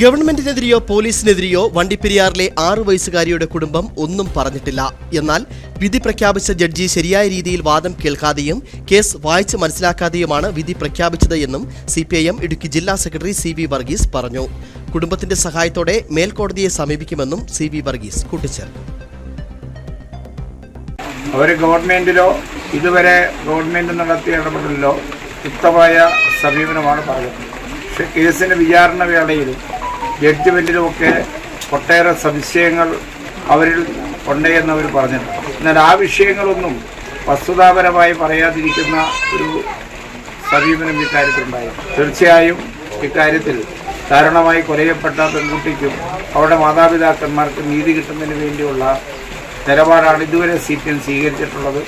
ഗവൺമെന്റിനെതിരെയോ പോലീസിനെതിരെയോ വണ്ടിപ്പെരിയാറിലെ ആറു വയസ്സുകാരിയുടെ കുടുംബം ഒന്നും പറഞ്ഞിട്ടില്ല. എന്നാൽ വിധി പ്രഖ്യാപിച്ച ജഡ്ജി ശരിയായ രീതിയിൽ വാദം കേൾക്കാതെയും കേസ് വായിച്ച് മനസ്സിലാക്കാതെയുമാണ് വിധി പ്രഖ്യാപിച്ചത് എന്നും സി ഇടുക്കി ജില്ലാ സെക്രട്ടറി സി വർഗീസ് പറഞ്ഞു. കുടുംബത്തിന്റെ സഹായത്തോടെ മേൽക്കോടതിയെ സമീപിക്കുമെന്നും സി വർഗീസ് കൂട്ടിച്ചേർത്തു. അവർ ഗവൺമെന്റിലോ ഇതുവരെ ഗവൺമെന്റ് നടത്തിയ ഇടപെടലിലോ യുക്തമായ സമീപനമാണ് പറഞ്ഞത്. പക്ഷെ കേസിന് വിചാരണ വേളയിലും ജഡ്ജ്മെന്റിലുമൊക്കെ ഒട്ടേറെ സംശയങ്ങൾ അവരിൽ ഉണ്ട് എന്ന് അവർ പറഞ്ഞിട്ടുണ്ട്. എന്നാൽ ആ വിഷയങ്ങളൊന്നും വസ്തുതാപരമായി പറയാതിരിക്കുന്ന ഒരു സമീപനം ഇക്കാര്യത്തിലുണ്ടായി. തീർച്ചയായും ഇക്കാര്യത്തിൽ കാരണമായി കൊലയപ്പെട്ട പെൺകുട്ടിക്കും അവരുടെ മാതാപിതാക്കന്മാർക്കും നീതി കിട്ടുന്നതിന് വേണ്ടിയുള്ള നിലപാടാണ് ഇതുവരെ സി സ്വീകരിച്ചിട്ടുള്ളത്.